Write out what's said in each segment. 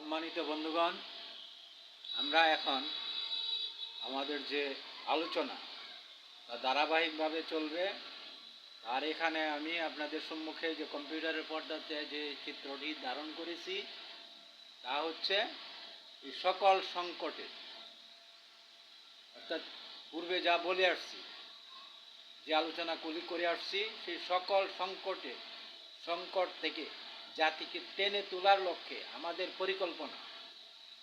সম্মানিত বন্ধুগণ, আমরা এখন আমাদের যে আলোচনা তা ধারাবাহিকভাবে চলবে। আর এখানে আমি আপনাদের সম্মুখে যে কম্পিউটারের পর্দাতে যে চিত্রটি ধারণ করেছি, তা হচ্ছে এই সকল সংকটে অর্থাৎ পূর্বে যা বলে আসছি, যে আলোচনা করি করে আসছি, সেই সকল সংকটে, সংকট থেকে জাতিকে টেনে তোলার লক্ষ্যে আমাদের পরিকল্পনা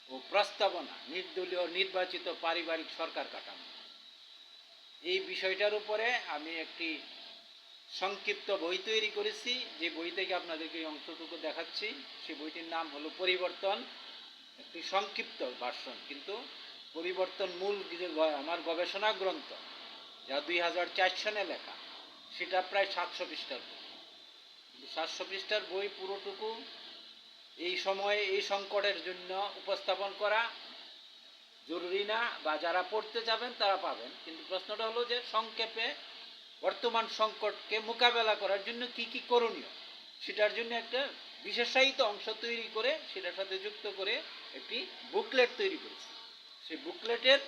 ও প্রস্তাবনা নির্দলীয় নির্বাচিত পারিবারিক সরকার কাঠামো। এই বিষয়টার উপরে আমি একটি সংক্ষিপ্ত বই তৈরি করেছি। যে বই থেকে আপনাদেরকে এই অংশটুকু দেখাচ্ছি সেই বইটির নাম হলো পরিবর্তন, একটি সংক্ষিপ্ত ভার্সন। কিন্তু পরিবর্তন মূল যে আমার গবেষণা গ্রন্থ, যা দুই হাজার চার সনে লেখা, সেটা প্রায় সাতশো পৃষ্ঠার সাতশো পৃষ্ঠার বই পুরোটুকু এই সময়ে এই সংকটের জন্য উপস্থাপন করা জরুরি না বা যারা পড়তে যাবেন তারা পাবেন। কিন্তু প্রশ্নটা হলো যে সংক্ষেপে বর্তমান সংকটকে মোকাবেলা করার জন্য কি কি করণীয়? সেটার জন্য একটা বিশেষায়িত অংশ তৈরি করে সেটার সাথে যুক্ত করে একটি বুকলেট তৈরি করেছি। সেই বুকলেটের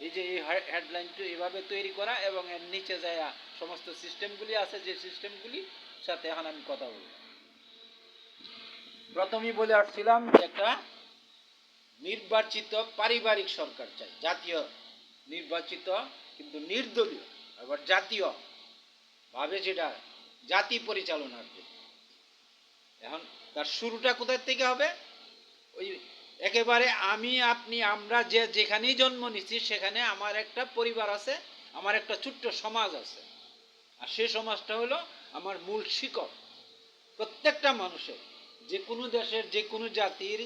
এই যে এই হেডলাইনটি এভাবে তৈরি করা এবং এর নিচে যায় সমস্ত সিস্টেমগুলি আছে, যে সিস্টেমগুলি সাথে এখন আমি কথা বলব। প্রথমেই বলে আসছিলাম যে একটা নির্বাচিত পারিবারিক সরকার চাই, জাতীয় নির্বাচিত কিন্তু নির্দলীয়, আবার জাতীয় ভাবে যেটা জাতি পরিচালনার জন্য এখন তার শুরুটা কোথার থেকে হবে? ওই একেবারে আমি, আপনি, আমরা যে যেখানেই জন্ম নিচ্ছি সেখানে আমার একটা পরিবার আছে, আমার একটা ছোট্ট সমাজ আছে। আর সেই সমাজটা হলো আমার মূল শিকড়। প্রত্যেকটা মানুষের, যে কোনো দেশের, যে কোনো জাতির,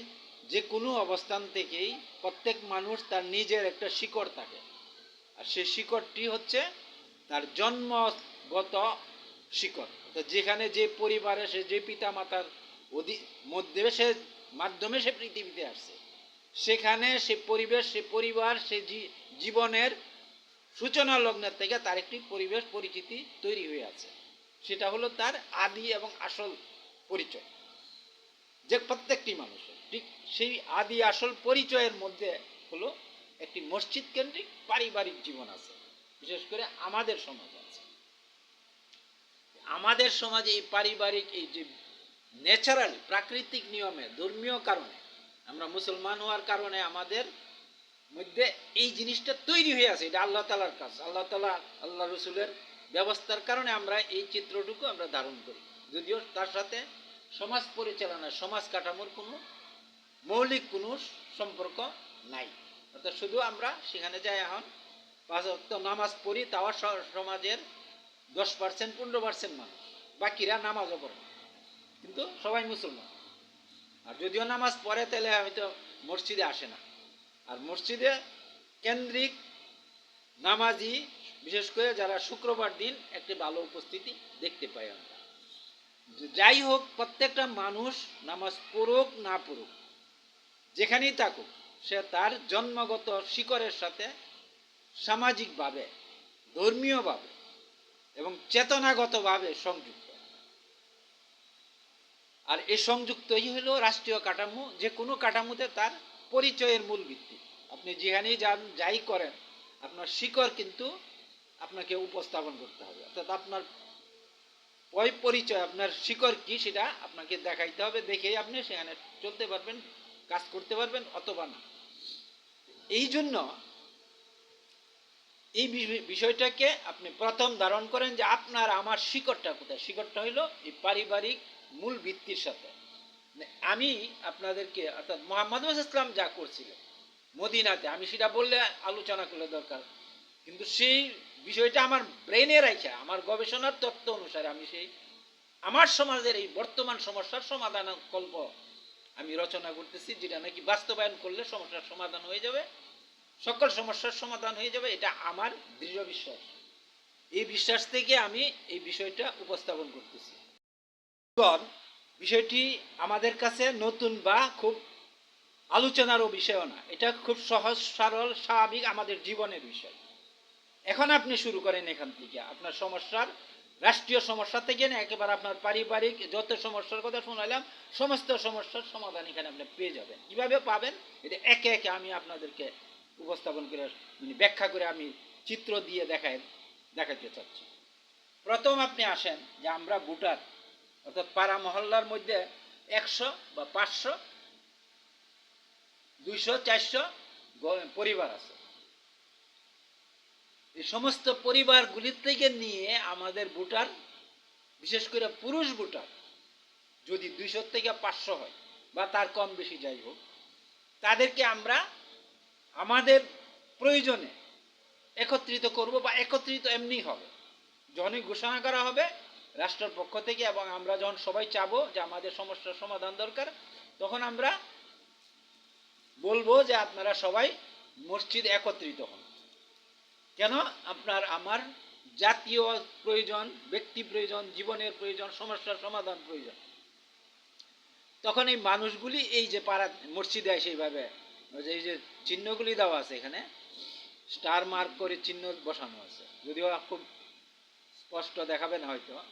যে কোনো অবস্থান থেকেই প্রত্যেক মানুষ তার নিজের একটা শিকড় থাকে। আর সেই শিকড়টি হচ্ছে তার জন্মগত শিকড়। তো যেখানে যে পরিবারে সে, যে পিতা মাতার অধি, মধ্যে সে, মাধ্যমে সে পৃথিবীতে আসছে, সেখানে সে পরিবেশ, সে পরিবার, সে জীবনের সূচনা লগ্নের থেকে তার একটি পরিবেশ পরিচিতি তৈরি হয়ে আছে। সেটা হলো তার আদি এবং আসল পরিচয়। যে প্রত্যেকটি মানুষের ঠিক সেই আদি আসল পরিচয়ের মধ্যে হলো একটি মসজিদ কেন্দ্রিক পারিবারিক জীবন আছে। বিশেষ করে আমাদের সমাজ আছে। আমাদের সমাজে এই পারিবারিক, এই যে ন্যাচারালি প্রাকৃতিক নিয়মে, ধর্মীয় কারণে, আমরা মুসলমান হওয়ার কারণে আমাদের মধ্যে এই জিনিসটা তৈরি হয়ে আছে, এটা আল্লাহ তালার কাজ। আল্লাহ তালা আল্লাহ রসুলের ব্যবস্থার কারণে আমরা এই চিত্রটুকু আমরা ধারণ করি। যদিও তার সাথে সমাজ পরিচালনা সমাজ কাঠামোর কোনো মৌলিক কোনো সম্পর্ক নাই। অর্থাৎ শুধু আমরা সেখানে যাই এখন, পাঁচ নামাজ পড়ি, তাও সমাজের দশ পার্সেন্ট, পনেরো পার্সেন্ট মানুষ। বাকিরা নামাজও পড়ে কিন্তু সবাই মুসলমান। আর যদিও নামাজ পড়ে, তাহলে হয়তো মসজিদে আসে না। আর মসজিদে কেন্দ্রিক নামাজি, বিশেষ করে যারা শুক্রবার দিন একটি ভালো উপস্থিতি দেখতে পাই আমরা। যাই হোক, প্রত্যেকটা মানুষ নামাজ পড়ুক, না পড়ুক, যেখানেই থাকুক, সে তার জন্মগত শিকড়ের সাথে সামাজিকভাবে, ধর্মীয়ভাবে এবং চেতনাগতভাবে সংযুক্ত। আর এই সংযুক্তই হলো রাষ্ট্রীয় কাঠামো, যে কোনো কাঠামোতে তার পরিচয়ের মূল ভিত্তি। আপনি যেখানেই যান, যাই করেন, আপনার শিকড় কিন্তু আপনাকে উপস্থাপন করতে হবে। অর্থাৎ আপনার ওই পরিচয়, আপনার শিকড় কি সেটা আপনাকে দেখাইতে হবে দেখেই আপনি সেখানে চলতে পারবেন, কাজ করতে পারবেন, অথবা না। এই জন্য এই বিষয়টাকে আপনি প্রথম ধারণ করেন যে আপনার, আমার শিকড়টা কোথায়? শিকড়টা হইল এই পারিবারিক মূল ভিত্তির সাথে। আমি আপনাদেরকে, অর্থাৎ মোহাম্মদ ইসলাম যা করছিলেন মদিনাতে, আমি সেটা বললে আলোচনা করলে দরকার। কিন্তু সেই বিষয়টা আমার ব্রেনে রাখা আমার গবেষণার তত্ত্ব অনুসারে আমি সেই, আমার সমাজের এই বর্তমান সমস্যার সমাধান কল্প আমি রচনা করতেছি, যেটা নাকি বাস্তবায়ন করলে সমস্যার সমাধান হয়ে যাবে, সকল সমস্যার সমাধান হয়ে যাবে, এটা আমার দৃঢ় বিশ্বাস। এই বিশ্বাস থেকে আমি এই বিষয়টা উপস্থাপন করতেছি। বিষয়টি আমাদের কাছে নতুন বা খুব আলোচনারও বিষয়ও না। এটা খুব সহজ, সরল, স্বাভাবিক আমাদের জীবনের বিষয়। এখন আপনি শুরু করেন এখান থেকে। আপনার সমস্যার, রাষ্ট্রীয় সমস্যা থেকে না, একেবারে আপনার পারিবারিক যত সমস্যার কথা শোনালাম, সমস্ত সমস্যার সমাধান এখানে আপনি পেয়ে যাবেন। কীভাবে পাবেন? এটা একে একে আমি আপনাদেরকে উপস্থাপন করে মানে ব্যাখ্যা করে আমি চিত্র দিয়ে দেখাই দেখাতে চাচ্ছি। প্রথম আপনি আসেন যে আমরা ভোটার। অর্থাৎ পাড়া মহল্লার মধ্যে একশো বা পাঁচশো, দুইশো, চারশো পরিবার আছে। এই সমস্ত পরিবারগুলির থেকে নিয়ে আমাদের ভোটার, বিশেষ করে পুরুষ ভোটার, যদি দুইশো থেকে পাঁচশো হয় বা তার কম বেশি যাই হোক, তাদেরকে আমরা আমাদের প্রয়োজনে একত্রিত করব বা একত্রিত এমনি হবে। যখনই ঘোষণা করা হবে রাষ্ট্রের পক্ষ থেকে এবং আমরা যখন সবাই চাবো যে আমাদের সমস্যার সমাধান দরকার, তখন আমরা বলব যে আপনারা সবাই মসজিদ একত্রিত হন। কেন? আপনার, আমার জাতীয় প্রয়োজন, ব্যক্তি প্রয়োজন, জীবনের প্রয়োজন, সমস্যার সমাধান প্রয়োজন। তখন এই মানুষগুলি এই যে পাড়া, মসজিদে আসে এইভাবে এই যে চিহ্নগুলি দেওয়া আছে এখানে স্টার মার্ক করে চিহ্ন বসানো আছে। যদিও খুব স্পষ্ট দেখাবে না হয়তো।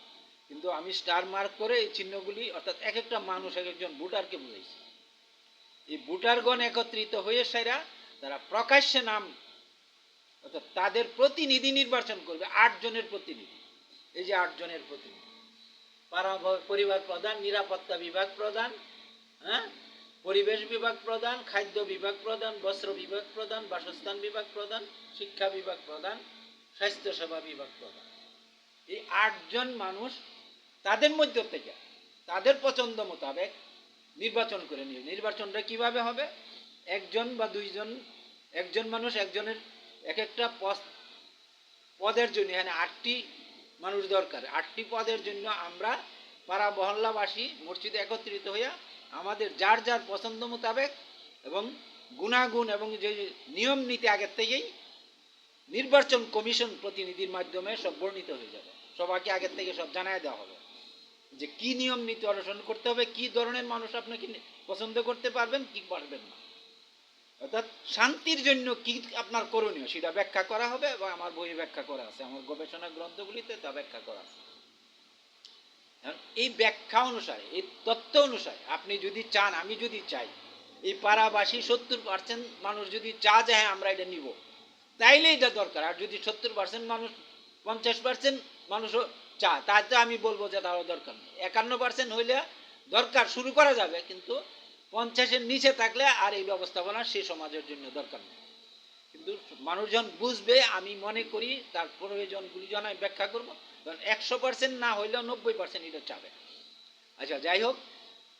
কিন্তু আমি স্টার মার্ক করে এই চিহ্নগুলি, অর্থাৎ এক একটা মানুষ এক একজন ভোটারকে বুঝাইছি। এই ভোটারগণ একত্রিত হয়ে সেরা, তারা প্রকাশ্যে নাম, অর্থাৎ তাদের প্রতিনিধি নির্বাচন করবে আটজনের প্রতিনিধি। এই যে আটজনের প্রতিনিধি। পরিবার প্রধান, নিরাপত্তা বিভাগ প্রধান হ্যাঁ? পরিবেশ বিভাগ প্রধান, খাদ্য বিভাগ প্রধান, বস্ত্র বিভাগ প্রধান, বাসস্থান বিভাগ প্রধান, শিক্ষা বিভাগ প্রধান, স্বাস্থ্যসেবা বিভাগ প্রধান। এই আটজন মানুষ তাদের মধ্য থেকে, তাদের পছন্দ মোতাবেক নির্বাচন করে নিয়ে নির্বাচনটা কীভাবে হবে? একজন বা দুইজন, একজন মানুষ একজনের এক একটা পদের জন্য, এখানে আটটি মানুষ দরকার। আটটি পদের জন্য আমরা পাড়া মহল্লাবাসী মসজিদে একত্রিত হইয়া আমাদের যার যার পছন্দ মোতাবেক এবং গুণাগুণ এবং যে নিয়ম নীতি আগের থেকেই নির্বাচন কমিশন প্রতিনিধির মাধ্যমে সব বর্ণিত হয়ে যাবে। সবাইকে আগের থেকে সব জানায় দেওয়া হবে। যে কি নিয়ম নীতি অনুসরণ করতে হবে, কি ধরনের মানুষ আপনাকে পছন্দ করতে পারবেন, কি পারবেন না। অর্থাৎ শান্তির জন্য কি আপনার করণীয়, সেটা ব্যাখ্যা করা হবে এবং আমার বইয়ে ব্যাখ্যা করা আছে। আমার গবেষণা গ্রন্থগুলিতে তা ব্যাখ্যা করা আছে। এই ব্যাখ্যা অনুসারে, এই তথ্য অনুসারে আপনি যদি চান, আমি যদি চাই, এই পাড়াবাসী সত্তর পার্সেন্ট মানুষ যদি চা যে হ্যাঁ আমরা এটা নিব। তাইলে এটা দরকার। আর যদি সত্তর পার্সেন্ট মানুষ, পঞ্চাশ পার্সেন্ট মানুষও চা তাতে আমি বলব যে তারও দরকার নেই। একান্ন পার্সেন্ট হইলে দরকার, শুরু করা যাবে, কিন্তু পঞ্চাশের নিচে থাকলে আর এই ব্যবস্থাপনা সে সমাজের জন্য দরকার নেই। কিন্তু মানুষজন বুঝবে, আমি মনে করি তার প্রয়োজনগুলি যখন আমি ব্যাখ্যা করব। কারণ একশো পার্সেন্ট না হইলেও নব্বই পার্সেন্ট এটা চাবে। আচ্ছা যাই হোক,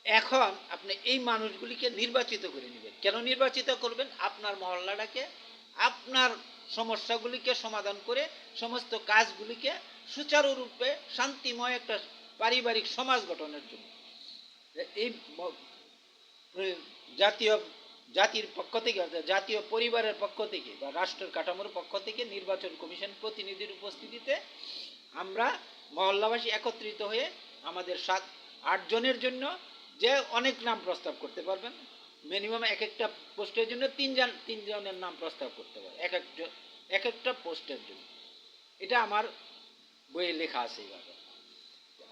এখন আপনি এই মানুষগুলিকে নির্বাচিত করে নেবেন। কেন নির্বাচিত করবেন? আপনার মহল্লাটাকে, আপনার সমস্যাগুলিকে সমাধান করে, সমস্ত কাজগুলিকে সুচারুরূপে শান্তিময় একটা পারিবারিক সমাজ গঠনের জন্য। এই জাতীয়, জাতির পক্ষ থেকে অর্থাৎ জাতীয় পরিবারের পক্ষ থেকে বা রাষ্ট্রের কাঠামোর পক্ষ থেকে নির্বাচন কমিশন প্রতিনিধির উপস্থিতিতে আমরা মহল্লাবাসী একত্রিত হয়ে আমাদের সাত আটজনের জন্য যে অনেক নাম প্রস্তাব করতে পারবেন। মিনিমাম এক একটা পোস্টের জন্য তিনজন তিনজনের নাম প্রস্তাব করতে পারে এক একজন এক একটা পোস্টের জন্য। এটা আমার বইয়ে লেখা আছে এইভাবে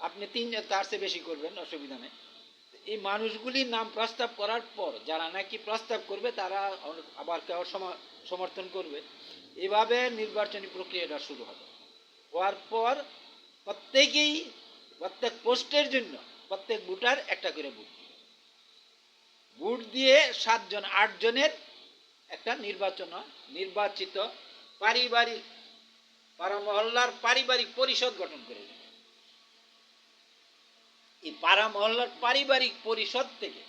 আপনি তিন তার চেয়ে বেশি করবেন, অসুবিধা নেই এই মানুষগুলির নাম প্রস্তাব করার পর, যারা নাকি প্রস্তাব করবে, তারা আবার কেউ সমর্থন করবে এভাবে নির্বাচনী প্রক্রিয়াটা শুরু হবে হওয়ার পর প্রত্যেকেই, প্রত্যেক পোস্টের জন্য প্রত্যেক ভোটার একটা করে ভোট দিবে। ভোট দিয়ে সাতজন, আটজনের একটা নির্বাচন। নির্বাচিত পারিবারিক পাড়া মহল্লার পারিবারিক পরিষদ গঠন করে দেবে। এই পাড়া মহল্লার পারিবারিক পরিষদ থেকে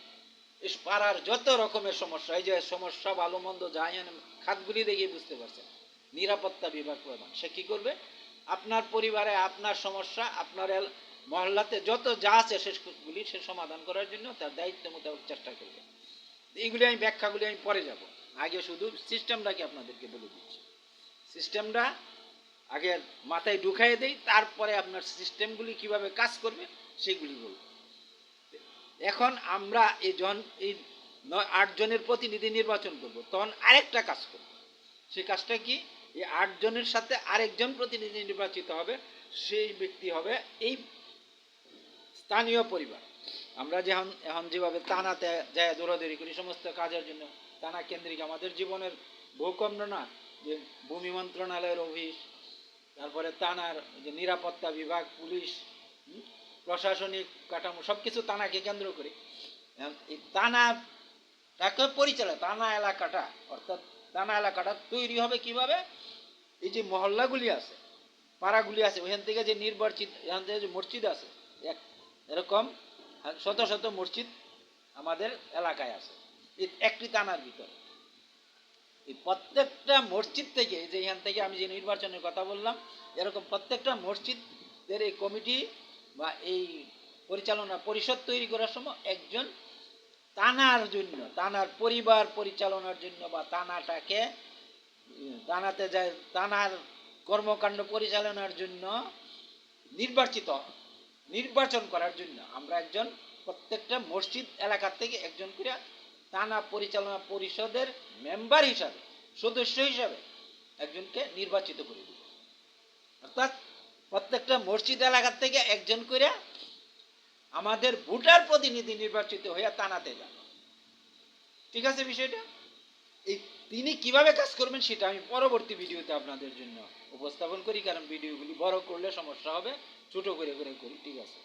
পাড়ার যত রকমের সমস্যা, এই যে সমস্যা ভালো মন্দ যায় খাতগুলি দেখে বুঝতে পারছেন। নিরাপত্তা বিভাগ প্রধান, সে কি করবে? আপনার পরিবারে আপনার সমস্যা, আপনার মহল্লাতে যত যা আছে সেগুলি সে সমাধান করার জন্য তার দায়িত্ব মোতাবেক চেষ্টা করবে। এইগুলি আমি ব্যাখ্যাগুলি আমি পরে যাব। আগে শুধু সিস্টেমটাকে আপনাদেরকে বলে দিচ্ছি। সিস্টেমটা আগে মাথায় ঢুকাই দেই, তারপরে আপনার সিস্টেমগুলি কীভাবে কাজ করবে, সেগুলি বলব। এখন আমরা এই জন এই নয়, আটজনের প্রতিনিধি নির্বাচন করব, তখন আরেকটা কাজ করব। সেই কাজটা কি? এই আটজনের সাথে আরেকজন প্রতিনিধি নির্বাচিত হবে, সেই ব্যক্তি হবে এই স্থানীয় পরিবার। আমরা যেমন এখন যেভাবে টানাতে যায় দৌড়াদৌড়ি করি, সমস্ত কাজের জন্য টানা কেন্দ্রিক আমাদের জীবনের ভূখণ্ড না, যে ভূমি মন্ত্রণালয়ের অফিস তারপরে তানার যে নিরাপত্তা বিভাগ, পুলিশ প্রশাসনিক কাঠামো সব কিছু টানাকে কেন্দ্র করে। এই টানা তাকে পরিচালনা টানা এলাকাটা, অর্থাৎ টানা এলাকাটা তৈরি হবে কীভাবে? এই যে মহল্লাগুলি আছে, পাড়াগুলি আছে ওখান থেকে যে নির্বাচিত, এখান থেকে যে মসজিদ আছে, এক এরকম শত শত মসজিদ আমাদের এলাকায় আছে। একটি টানার ভিতরে। এই প্রত্যেকটা মসজিদ থেকে যে এখান থেকে আমি যে নির্বাচনের কথা বললাম এরকম প্রত্যেকটা মসজিদের এই কমিটি বা এই পরিচালনা পরিষদ তৈরি করার সময় একজন টানার জন্য টানার পরিবার পরিচালনার জন্য বা টানাটাকে উম, টানাতে যায় টানার কর্মকাণ্ড পরিচালনার জন্য নির্বাচিত নির্বাচন করার জন্য আমরা একজন প্রত্যেকটা মসজিদ এলাকার থেকে একজন করে টানা পরিচালনা পরিষদের মেম্বার হিসাবে, সদস্য হিসাবে একজনকে নির্বাচিত করে দিব অর্থাৎ প্রত্যেকটা মসজিদ এলাকার থেকে একজন করে আমাদের ভোটার প্রতিনিধি নির্বাচিত হয়ে টানাতে যাবে ঠিক আছে বিষয়টা? এই তিনি কীভাবে কাজ করবেন সেটা আমি পরবর্তী ভিডিওতে আপনাদের জন্য উপস্থাপন করি, কারণ ভিডিওগুলি বড় করলে সমস্যা হবে, ছোট করে করে করি, ঠিক আছে?